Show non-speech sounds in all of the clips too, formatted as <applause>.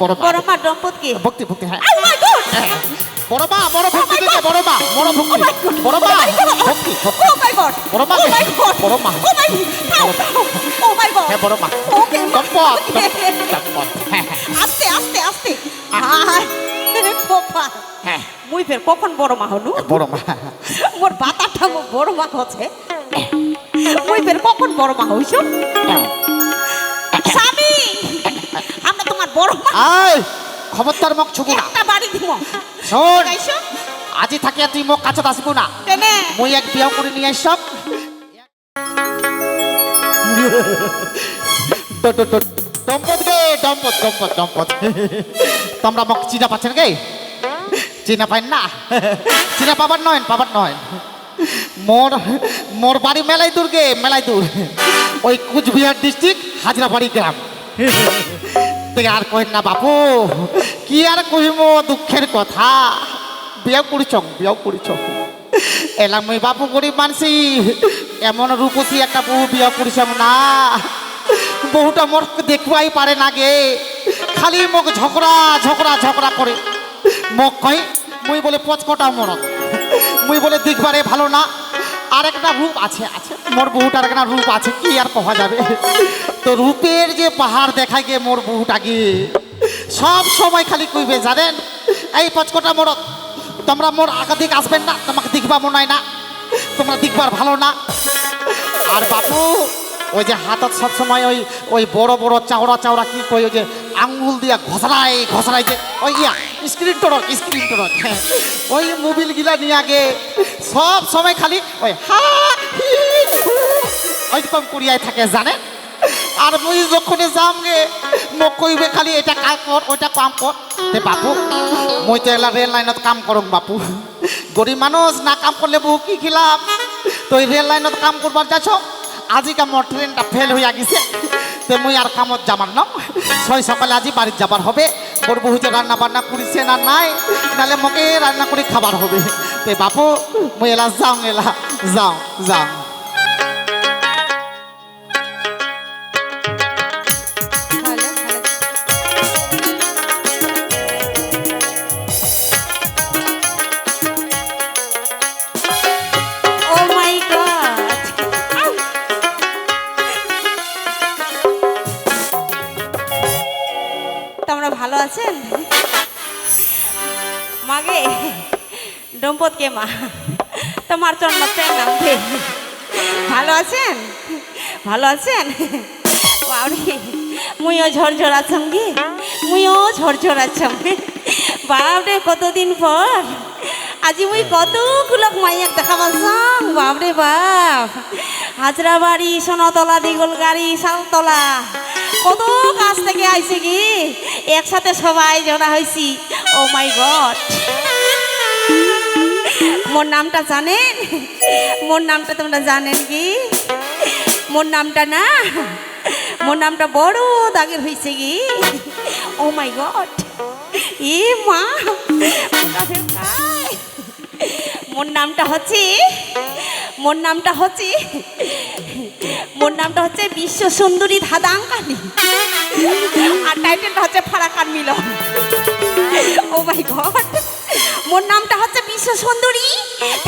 বড় মা। বড় দম্পতি ভক্তি ভক্তি হ্যাঁ। Oh বড় ভক্তি দিকে বড় মা বড় ভক্তি। বড় মা ভক্তি ভক্তি। Oh my God! বড় মা Oh my God! বড় মা। Oh my God! Oh my God! হ্যাঁ বড় মা। দম্পত দম্পত হ্যাঁ হ্যাঁ। আস্তে আস্তে আস্তে। আয়। কোপা হ্যাঁ। মুই ফের কখন বড় মা হলু বড় মা। <laughs> মোর বাতাটা মো বড় মা হচ্ছে। মুই ফের কখন বড় মা হইছ। স্বামী আমরা তোমার বড় মা। আয় খবরদার মুখ ছুবু না। একটা বাড়ি দিব। শোন আজি থাকে তুই মোক কাছত আসব না। তেনে মই এক বিয়া করে নিয়ে আসব <laughs> দম্পত গে দম্পত দম্পত দম্পত। তোমরা মোক চিনা পাচ্ছেন গে? চিনা পাইন না? চিনা পাবার নয় পাবার নয় মোর মোর বাড়ি মেলাই দূর গে মেলাই দূর ওই কুচবিহার ডিস্ট্রিক্ট হাজরাবাড়ি গ্রাম। আর কইন না, বাপু, কি আর কহিম দুঃখের কথা? বিয়া করিছ বিয়া করিছ। এলাম ওই বাপু গরিব মানসি, এমন রূপসী একটা বউ বিয়া করিছাম না। বহুটা মোর দেখবাই পারে না গে। খালি মোক ঝগড়া ঝগড়া ঝগড়া করে। মোক কই? মুই বলে পচকটা মরত মুই বলে দেখবারে ভালো না। আর একটা রূপ আছে আছে। মোর বহুটার একটা রূপ আছে, কি আর কহা যাবে? তো রূপের যে পাহাড় দেখায় গে মোর বহুটাকে সব সময় খালি কইবে, জানেন? এই পচকটা মরত তোমরা মোর আগাদিক আসবেন না, তোমাকে দেখবা মনে হয় না। তোমরা দেখবার ভালো না। আর বাপু, ওই যে হাতত সবসময় ওই ওই বড় বড় চাওড়া চাওড়া কি কই ওই যে আঙ্গুল দিয়া ঘষড়াই ঘষড়াই যে, ওই ইয়া স্ক্রিন টোরক স্ক্রিন টোরক ওই মোবিল গিলা নিয়ে আগে সব সময় খালি ওই হা ওইরকম করিয়াই থাকে জানে আর মুই যখনই যাম গে, মোক কইবে খালি এটা কাম কর, ওইটা কাম কর। তে বাপু, মই তো এলা রেল লাইনত কাম করম বাপু। গরিব মানুষ না কাম করলে বহু কি খিলাম? তো এই রেল লাইনত কাম করবার যাচ্ছ? আজিকা মোর ট্রেনটা ফেল হইয়া গেছে। তো মুই আর কামত যাবার ন ছয় সকালে আজি বাড়ির যাবার হবে। মোর বহু যে রান্না বান্না করিছে না নাই, নালে মোকে রান্না করে খাবার হবে। তে বাপু, মুই এলা যাও এলা যাও যাও। কে মা? তোমার নাম দে ভালো আছেন? ভালো আছেন? বাবরে, মুইও ঝরঝর আছম গে মুইও ঝরঝর আছম বাবরে, কতদিন পর? আজি মুই কতগুলো মাইয়াক দেখাবার চাম বাবরে বাপ। হাজরা বাড়ি, সোনতলা, দিগল গাড়ি, শালতলা। কত কাছ থেকে আইছে কি? একসাথে সবাই জড়া হয়েছি ও মাই গড। মোর নামটা জানেন? মোর নামটা তোমরা জানেন কি? মোর নামটা না? মোর নামটা বড় দাগের হয়েছে কি? ও মাই গড এ মা। মোর নামটা হচ্ছে, মোর নামটা হচ্ছে, মোর নামটা হচ্ছে বিশ্ব সুন্দরী ধাদাঙ্কালি আর টাইটেলটা হচ্ছে ফারাকার মিলন। ও মাই গড মোর নামটা হচ্ছে বিশ্ব সুন্দরী?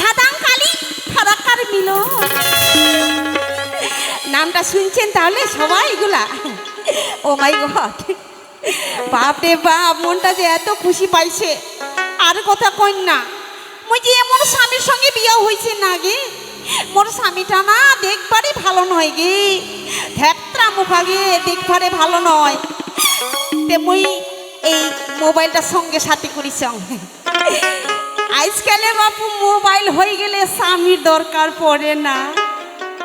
ধাদাঙ্কালি ফারাকার মিলন। নামটা শুনছেন তাহলে সবাই এগুলা? Oh my god. বাপ রে বাপ, মনটা যে এত খুশি পাইছে। আর কথা কইন না। মুই যে এমন স্বামীর সঙ্গে বিয়ে হয়েছে না গে। মোর স্বামীটা না দেখবারই ভালো নয় গে। ধ্যাত্রা মুখা গে, দেখবারে ভালো নয়। তে মুই এই মোবাইলটার সঙ্গে সাথে করিস। আজকালে বাপু মোবাইল হয়ে গেলে স্বামীর দরকার পড়ে না।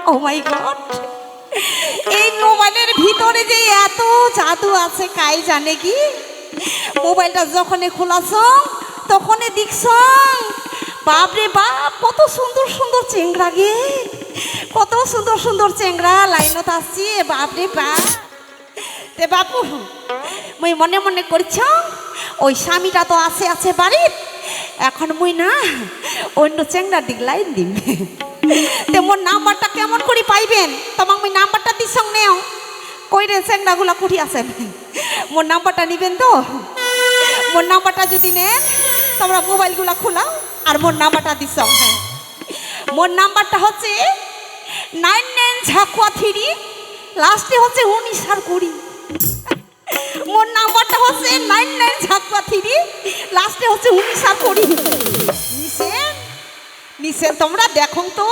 ও মাই গড এই মোবাইলের ভিতরে যে এত জাদু আছে, কাই জানে কি? মোবাইলটা যখনই খোলাছ তখনই দেখছ বাপরে বাপ, কত সুন্দর সুন্দর চেংড়া গে। কত সুন্দর সুন্দর চেংড়া লাইনত আসছে, বাপরে বাপ। তে বাপু, মুই মনে মনে করছ, ওই স্বামীটা তো আছে আছে বাড়ির। এখন মুই না অন্য চেংড়ার দিক লাইন দিম। তে মোর নাম্বারটা কেমন করে পাইবেন? তোমাক মুই নাম্বারটা দিস নেও। কই রে চেংড়াগুলা কুঠি আছেন মোর নাম্বারটা নিবেন তো? মোর নাম্বারটা যদি নেন, তোমরা মোবাইলগুলা খোলাও আর মোর নাম্বারটা দিস। মোর নাম্বারটা হচ্ছে নাইন নাইন ঝাকুয়া থ্রি, লাস্টে হচ্ছে উনিশ আর কুড়ি। মোর নাম্বারটা হচ্ছে নাইন নাইন ঝাকুয়া থ্রি লাস্টে হচ্ছে উনিশ আর কুড়ি নিছেন নিছেন তোমরা দেখো তো,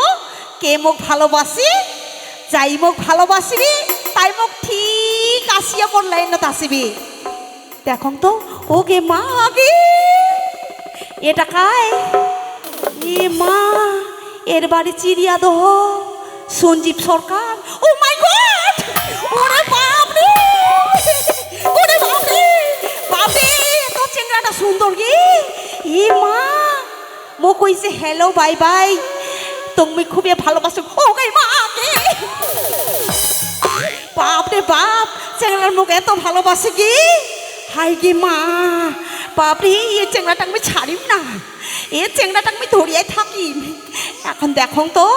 কে মোক ভালোবাসি? যাই মোক ভালোবাসিবি তাই মোক ঠিক আসিয়া মোর লাইনত আসিবি। দেখো তো ও গে মা গে, এটা কায় এ মা, এর বাড়ি চিড়িয়া দহ সঞ্জীব সরকার। Oh my god! কইছে হ্যালো বাই বাই তুমি খুবই ভালোবাসো। ও গে মা গে বাপ রে বাপ চেংড়ার মুখ এত ভালোবাসে কি? হাই গে মা বাপ রে এ চেংড়াটা আমি ছাড়িম না। এ চেংড়াটা আমি ধরিয়াই থাকি এখন দেখো তো,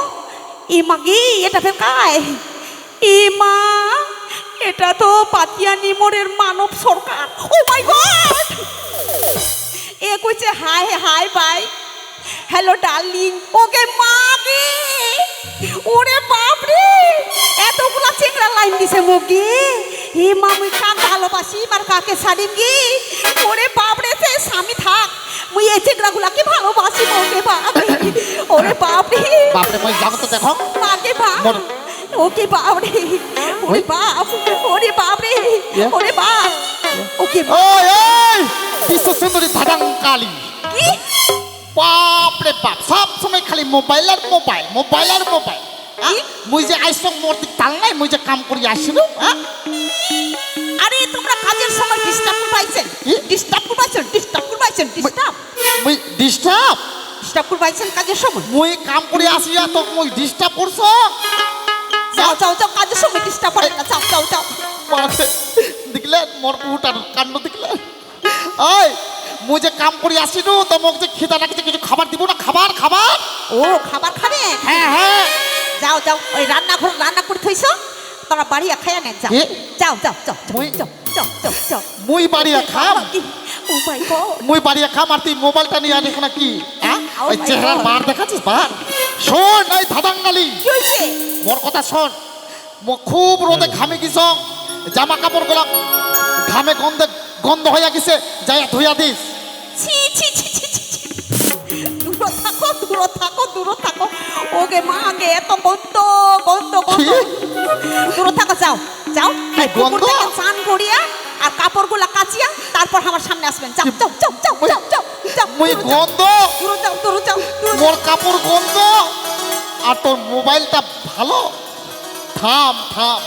এ মা গে, এটা ফের কায়? এ মা, এটা তো পাতিয়া নিমরের মানব সরকার। ও মাই গড এ কইছে hi hi bye hello darling okay মা গে ওরে বাপ রে এতগুলা চেংড়া লাইন দিছে মুগে। হে মা মুই কাক ভালোবাসি? আর কাকে ছাড়িম গে ওরে বাপ রে সে স্বামী থাক মুই এই চেংড়াগুলাকে ভালোবাসি মোকে বাপ রে। ওরে বাপ রে বাপরে মই যাব তো দেখো। মাকে বাপ ওকে বাপ রে ওরে বাপ ওরে বাপ রে ওরে বাপ। ওকে ওই ওই। বিশ্ব সুন্দরী ধাদাং কালী কি? বাপরে বাপ সব সময় খালি মোবাইল আর মোবাইল মোবাইল আর মোবাইল? মুই যে আইসং মূর্তি তাল নাই মুই যে কাম করি আসিলু? আরে তোমরা কাজের সময় ডিস্টার্ব করবাইছেন? ডিস্টার্ব করবাইছেন? ডিস্টার্ব করবাইছেন? ডিস্টার্ব মুই ডিস্টার্ব ডিস্টার্ব করবাইছেন কাজের সময়? মুই কাম করি আসিয়া তো মুই ডিস্টার্ব করছ? যাও যাও যাও কাজের সময় ডিস্টার্ব করে না। যাও যাও যাও। দেখলেন মোর বহুটার কাণ্ড দেখলেন ওই মুই যে কাম করি আসিলু তো মোক যে খিদা লাগছে কিছু খাবার দিব না? খাবার খাবার? ও খাবার খাবে? হ্যাঁ হ্যাঁ। যাও যাও ওই রান্নাঘর রান্না করে থইছো। তোমরা বাড়ি খাইয়া নেন যাও? যাও যাও যাও যাও মুই- যাও যাও যাও যাও। মুই বাড়িয়া খাম? Oh my god. মুই বাড়িয়া খাম আর তুই মোবাইলটা নিয়ে আনিস না কি? হ্যাঁ? ওই চেহারার God. বার দেখাচ্ছিস বার শোন এই ধাদাঙ্গালি কি হইছে? মোর কথা শোন। মো খুব রোদে ঘামে গেছ। জামা কাপড়গুলা ঘামে গন্ধে গন্ধ হইয়া গেছে যাইয়া ধুইয়া দিস। দূর থাকো দূর থাকো। ওকে মা গে এত গন্ধ গন্ধ গন্ধ। দূর থাকো যাও যাও। পুকুর থেকে চান করিয়া আর কাপড়গুলা কাচিয়া তারপর আমার সামনে আসবেন। যাও যাও যাও যাও যাও যাও যাও মুই গন্ধ? দূর যাও দূর যাও মোর কাপড় গন্ধ? আর তোর মোবাইলটা ভালো? থাম থাম।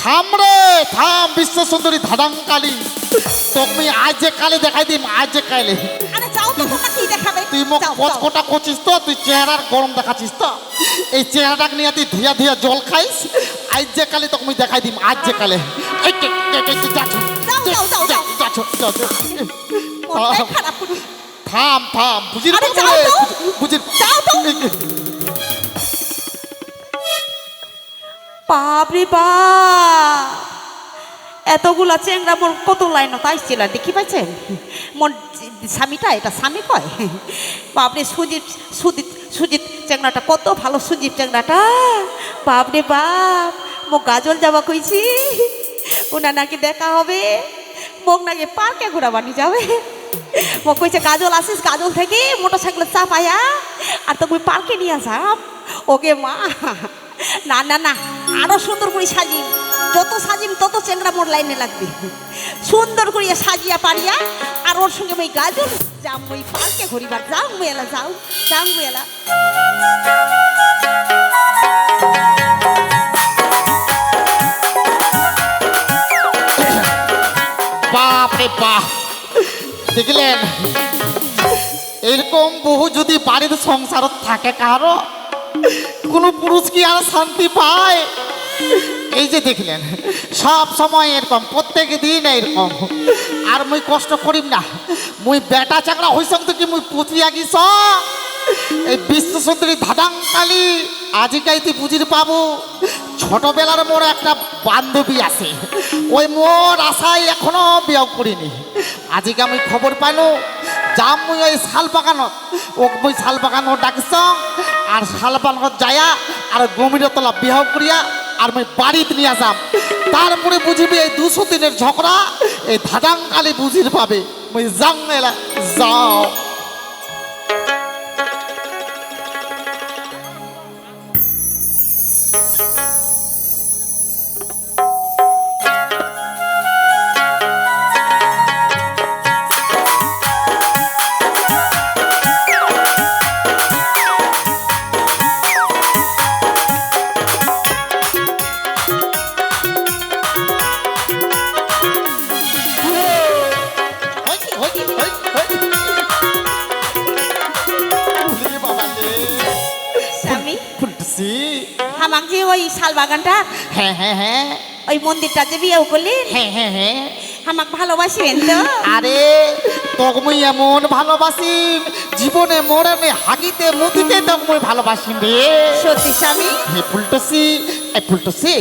থাম রে থাম বিশ্ব সুন্দরী ধাদাঙ্কালি তুমি আজ যে কালে দেখাই দিম আজ যে কালে তুই মোক যাও, কচ যাও। করছিস তো তুই চেহারার গরম দেখাচ্ছিস তো। এই চেহারাটাকে নিয়ে তুই ধুয়া ধুয়া জল খাইস। আজ যে কালে তোকে আমি দেখাই দিম আজ যে কালে। থাম থাম বুঝির। বুঝির বাপরে বাপ। এতগুলা চেংরা মোর কত লাইন আইছিল দেখি পাইছেন? মোর স্বামীটা, এটা স্বামী কয়? বাপরে, সুজিত সুজিত সুজিত চেংড়াটা কত ভালো সুজিত চেংড়াটা বাপরে বাপ, মোক গাজল যাওয়া কইছি। ওনা নাকি দেখা হবে। মোক নাকি পার্কে ঘোরাবানি যাবে। মো কইছে, গাজল আসিস, গাজল থেকে মোটর সাইকেল সাইকেলে চাপায়া, আর তুমি পার্কে নিয়ে যাম ওকে মা, না না না, আরও সুন্দর করে সাজিম যত সাজিম, তত চেংড়া মোর লাইনে লাগবে। সুন্দর করিয়া সাজিয়া পারিয়া আর ওর সঙ্গে ওই গাজল যাম ওই পার্কে ঘুরিবার যাও মেলা যাও যাও মেলা বাপ রে বাপ। দেখলেন, এরকম বহু যদি বাড়ির সংসারত থাকে কারও, কোনো পুরুষ কি আর শান্তি পায়? এই যে দেখলেন, সব সময় এরকম, প্রত্যেক দিন এরকম আর মুই কষ্ট করিম না। মুই বেটা চাকরা হইসং তো কি মুই পুতিয়া গিস এই বিশ্ব সুন্দরী ধাদাং কালী, আজিকাই তুই বুঝির পাবো। ছোটবেলার মোর একটা বান্ধবী আছে। ওই মোর আশায় এখনও বিয়োগ করিনি। আজিকে আমি খবর পাইনো, যাম মুই ওই শাল বাগানত। ও মুই শাল বাগানত ডাকিস, আর শাল বাগানত যায়া, আর গমির তলা বিহাও করিয়া আর আমি বাড়িতে নিয়ে আসাম তারপরে বুঝিবি এই দুশো দিনের ঝগড়া, এই ধাদাং কালী বুঝির পাবে। যাও। শাল বাগানটা? হ্যাঁ হ্যাঁ হ্যাঁ। ওই মন্দিরটা যে বিয়েও করলি হ্যাঁ হ্যাঁ হ্যাঁ। আমাকে ভালোবাসবেন তো। আরে তগমুই এমন ভালোবাসি জীবনে মরণে হাগিতে মুতিতে তগমুই ভালোবাসি রে। সত্যি স্বামী? হে ফুলটুসি এই ফুলটুসি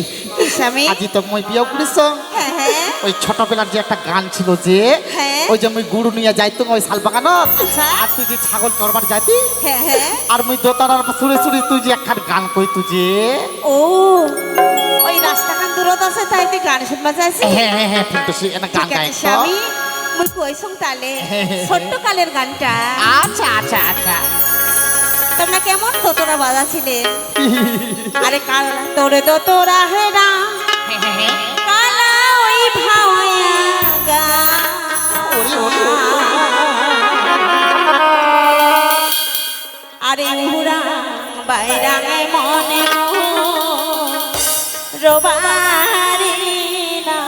স্বামী? আজি তগমুই বিয়ে করিস। হ্যাঁ হ্যাঁ। ওই ছোটবেলার যে একটা গান ছিল যে হ্যাঁ। ওই যে মুই গুরু নিয়ে যাইতো ওই শাল বাগানত। আচ্ছা। আর তুই যে ছাগল চড়বার যাইতি হ্যাঁ হ্যাঁ। আর মুই দোতারার সুরে সুরে তুই যে একখান গান কই তুই যে। ও ওই রাস্তাখান দূরত আছে তাই তুই গান শুনবা চাইছি হ্যাঁ হ্যাঁ হ্যাঁ ফুলটুসি এটা গান ঠিক গাই স্বামী মুই কইসুম তালে ছোট্ট কালের গানটা। আচ্ছা আচ্ছা আচ্ছা। তোমরা কেমন তোতরা বাজাছিলেন আরে কালা তোরে তো তোরা হেরা কালা ওই ভাওয়া গা আরে উড়া বাইরাঙে মনে রোবারি না।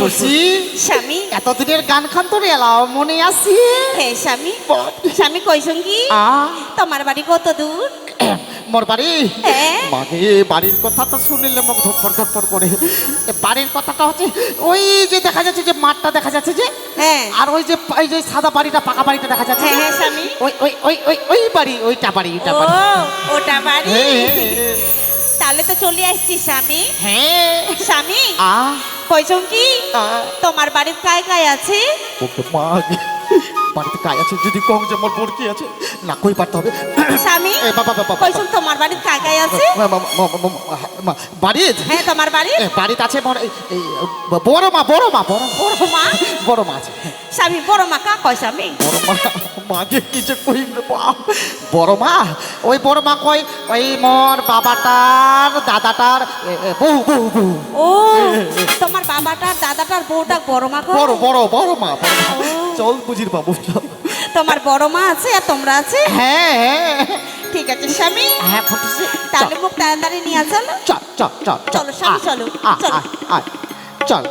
ফুলটুসি স্বামী। এতদিনের গান খান তোর এলাও মনে আসি হে স্বামী স্বামী কইসন কি আ। তোমার বাড়ি কত দূর? <clears throat> মোর বাড়ি? মাগে বাড়ির কথা তো শুনিলে মুখ ধরপর ধরপর করে। এ বাড়ির কথাটা হচ্ছে ওই যে দেখা যাচ্ছে যে মাঠটা দেখা যাচ্ছে যে হ্যাঁ। আর ওই যে ওই যে সাদা বাড়িটা পাকা বাড়িটা দেখা যাচ্ছে হ্যাঁ হ্যাঁ স্বামী। ওই ওই ওই ওই ওই বাড়ি ওইটা বাড়ি ওইটা ও বাড়ি ওটা বাড়ি। হ্যাঁ, হ্যাঁ, তাহলে তো চলে আসছি স্বামী। হ্যাঁ। স্বামী। আ। কইসন কি? তোমার বাড়ির কায় কায় আছে? মাগে বাড়িতে কাজ আছে যদি কম যে মোর বোর কি আছে না কই পারতে হবে। স্বামী এ বাবা বাবা কইসন তোমার বাড়ির কায় কায় আছে? বাড়ির? হ্যাঁ তোমার বাড়ি বাড়িতে আছে বড় মা বড় মা বড় বড় মা? বড় মা আছে স্বামী বড় মা কা কয় স্বামী? বড় মা মাকে কি যে কই। বড় মা? ওই বড় মা কই ওই মোর বাবাটার দাদাটার বউ বউ বউ। ও তোমার বাবাটার দাদাটার বউটা বড় মা? বড় বড় বড় মা বড় মা। চল বুঝির বাবু চল। তোমার বড় মা আছে আর তোমরা আছে? হ্যাঁ হ্যাঁ। ঠিক আছে স্বামী। হ্যাঁ ফুটেছে তাহলে মুখ তাড়াতাড়ি নিয়ে চলো। চল চল চল চলো, স্বামী, আ, চলো, আ, চলো। আ, আ, চল।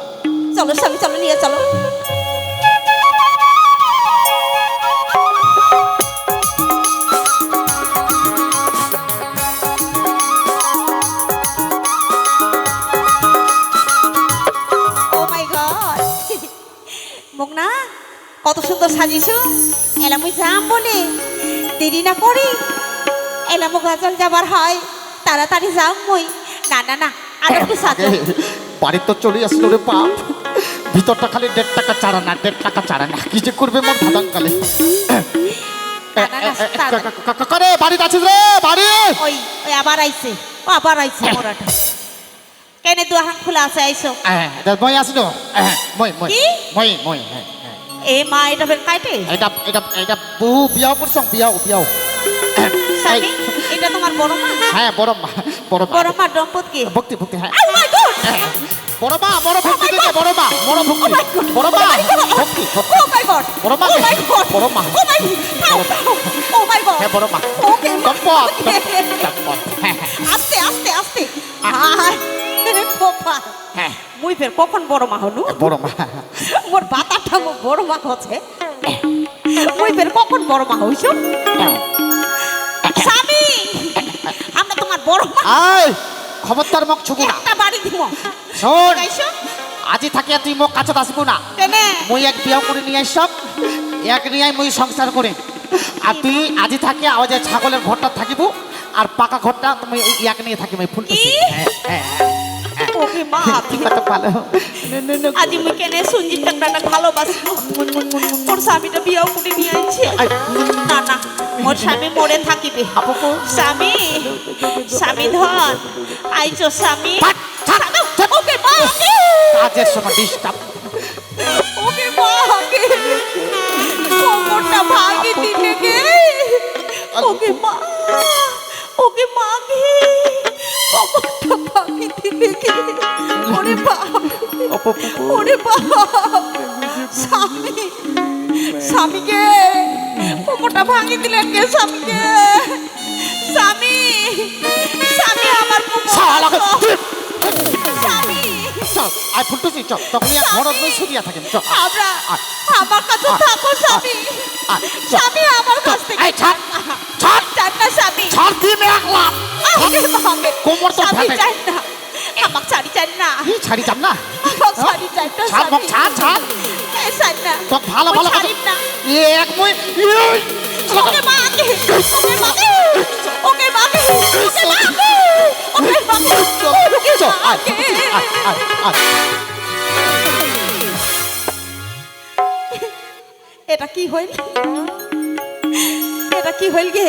চলো স্বামী চলো নিয়ে চলো। কত সুন্দর সাজিয়েছো এলাম ওই যাম বলে দেরি না করি এলাম গাজল যাবার হয় তাড়াতাড়ি যাম মই না না না আর একটু সাজো বাড়ির তো চলে আসলো রে বাপ ভিতরটা খালি দেড় টাকা চারা না দেড় টাকা চারা না কি যে করবে মোর ভাদাঙ্কালে না, না, না, করে বাড়িতে আছিস রে বাড়ি ওই ওই আবার আইছে ও আবার আইছে মোরাটা কেনে দুহান খোলা আছে আইছো হ্যাঁ, মই আসলো হ্যাঁ, মই মই মই মই হ্যাঁ, হ্যাঁ। এ মা এটা ফের কাইটে? এটা এটা এটা বহু বিয়াও বিয়াও বিয়াও। এটা তোমার বড় মা? হ্যাঁ বড় মা বড় মা। বড় মা দম্পত। কি ভক্তি ভক্তি হ্যাঁ। Oh my God! হ্যাঁ, বড় মা বড় ভক্তি my দিকে God! বড় মা বড় ভক্তি। Oh my God! বড় মা Oh my God! ভক্তি ভক্তি। Oh my God! বড় মা Oh my God! বড় মা। Oh my Ow, ow! Oh হ্যাঁ বড় মা। Okay, দম্পত দম্পত হ্যাঁ হ্যাঁ। আস্তে আস্তে আস্তে। কোপা হ্যাঁ মুই ফের কখন বড় মা হলু? বড় মা। মোর বাতাটা মো বড় মা হচ্ছে। মুই ফের কখন বড় মা হইছ? স্বামী আমরা তোমার বড় মা। আয় খবরদার মোক ছুবু না। একটা বাড়ি দিব শোন আজি থাকে তুই মোক কাছে আসব না। কেনে? মুই এক বিয়া করে নিয়ে আসব এক নিয়ে মুই সংসার করে। আর তুই আজি থাকে আওয়াজে ছাগলের ঘরটা থাকিব। আর পাকা ঘরটা তুমি ইয়াক নিয়ে থাকি মই ফুল কি? হ্যাঁ। আছে ভালো। আজি মুই কেনে সঞ্জিত টাকরাটা ভালোবাসি। মোর স্বামীটা বিয়াও করে নিয়ে আইছে। না না মোর স্বামী মরে থাকিবে। স্বামী স্বামী ধন। আইছো স্বামী। ওকে মা ওকে। কাজের সময় ডিস্টার্ব ওকে মা ওকে। কোমরটা ভাঙি দিলে গে। ওকে মা ওকে মা গে। কোমরটা গে <laughs> ওরে বাপ। ওরে বাপ। স্বামী। স্বামীকে কোমরটা ভাঙি দিলেন গে স্বামীকে? স্বামী। স্বামী আমার কোমর স্বামী। আয় ফুলটুসি চল তখন আর ঘর মই শুনিয়া চল আমরা আমার কাছে থাকো স্বামী। স্বামী আমার কাছ থেকে এই, ছাড়, ছাড়। চাই না স্বামী। ছাড় দিয়ে মে একলা আমাকে আমাকে কোমর তো স্বামী ফাটে। চাই না আমাকে ছাড়ি চাই না কি ছাড়ি যাম না আমাকে ছাড়ি চাই না ছাড়, মোক ছাড়, ছাড়। এই ছাড় না তো ভালো ওই ভালো ছাড়ি না এ এক মই এই, ওকে মা আগে ওকে মাকে ওকে মাকে ওকে মাকে ওকে মাকে চল, ওকে চল, আয়, মাকে আয়, আয়, আয়। এটা কি হইল এটা কি হইল গে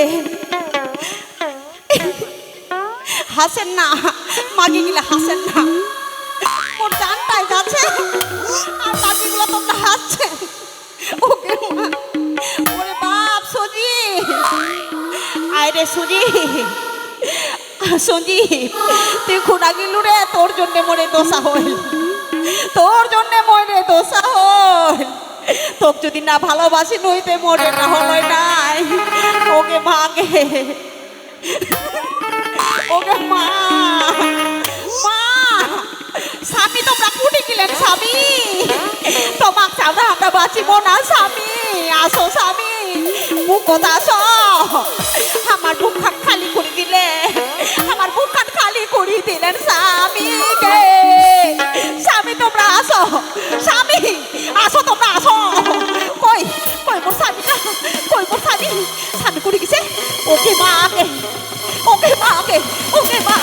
হাসেন না। মাগি গিলা হাসেন না। মোর জানটাই যাচ্ছে আর মাগিগুলো তোমরা হাসছে। ওকে। ওরে বাপ, সজি। আয় রে সুজি। সঞ্জি তুই খুনা গিলু রে। তোর জন্য মরে দোষা হইল। তোর জন্য মরে দোষা হইল। তোক যদি না ভালোবাসি, নইতে মরে না হলই নাই। ওকে মাগে ওকে মা মা, স্বামী তোমরা কুটি গেলেন, স্বামী। তোমাক চাঁদা হাতা বাঁচিব না, স্বামী। আসো, স্বামী। বুকত আসো। আমার বুক খালি করে দিলে, আমার বুক খালি করে দিলেন স্বামীকে স্বামী, তোমরা আসো। স্বামী, আসো, তোমরা আসো। কই কই মোর স্বামী কই মোর স্বামী? স্বামী করে গেছে? ওকে মা আগে ওকে মা আগে ওকে মা